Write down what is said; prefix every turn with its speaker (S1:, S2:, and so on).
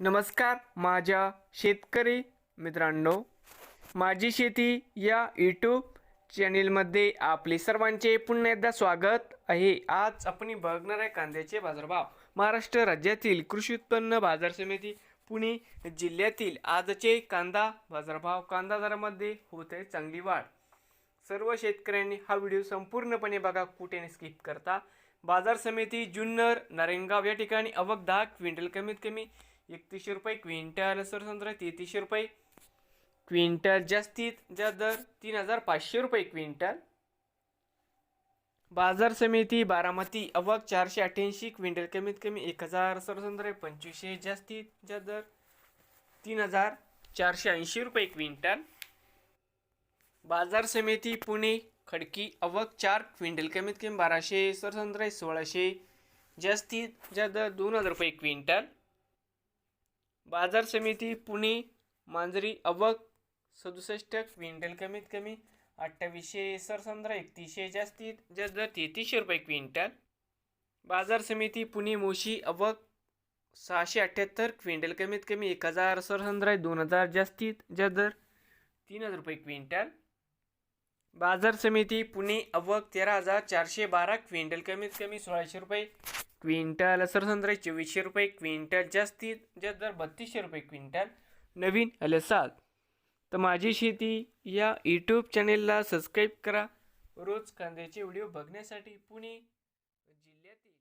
S1: नमस्कार माझ्या शेतकरी मित्रांनो. माझी शेती या यूट्यूब चॅनेलमध्ये आपले सर्वांचे पुन्हा एकदा स्वागत आहे. आज आपण बघणार आहे कांद्याचे बाजारभाव. महाराष्ट्र राज्यातील कृषी उत्पन्न बाजार समिती पुणे जिल्ह्यातील आजचे कांदा बाजारभाव कांदा दरामध्ये होत आहे चांगली वाढ. सर्व शेतकऱ्यांनी हा व्हिडिओ संपूर्णपणे बघा कुठे स्किप करता. बाजार समिती जुन्नर नारायणगाव या ठिकाणी अवघ दहा क्विंटल कमीत कमी एकतीसशे रुपये क्विंटल सरसंत्र तेहतीसशे रुपये. क्विंटल जास्तीत जास्त दर तीन हजार पाचशे रुपये क्विंटल. बाजार समिती बारामती अवक चारशे अठ्ठ्याऐंशी क्विंटल कमीत कमी एक हजार सरसंत्र पंचवीसशे जास्तीत जास्त दर तीन हजार चारशे ऐंशी रुपये क्विंटल. बाजार समिती पुणे खडकी अवक चार क्विंटल कमीत कमी बाराशे सरसंत्र सोळाशे जास्तीत जास्त दोन हजार रुपये क्विंटल. बाजार समिती पुणे मांजरी अवक सदुसष्ट क्विंटल कमीत कमी अठ्ठावीसशे सरसंत्र एकतीसशे जास्तीत जास्त तेहतीसशे रुपये क्विंटल. बाजार समिती पुणे मोशी अवक सहाशे अठ्ठ्याहत्तर क्विंटल कमीत कमी एक हजार सरसंत्र दोन हजार जास्तीत जास्त दर तीन हजार रुपये क्विंटल. बाजार समिती पुणे अवक तेरा हजार चारशे बारा क्विंटल कमीत कमी सोळाशे रुपये क्विंटल सरसंत्र चोवीसशे रुपये क्विंटल जास्तीत जास्त दर बत्तीसशे रुपये क्विंटल नवीन आले तर माझी शेती या यूट्यूब चॅनेलला सबस्क्राईब करा. रोज कांद्याचे व्हिडिओ बघण्यासाठी पुणे जिल्ह्यातील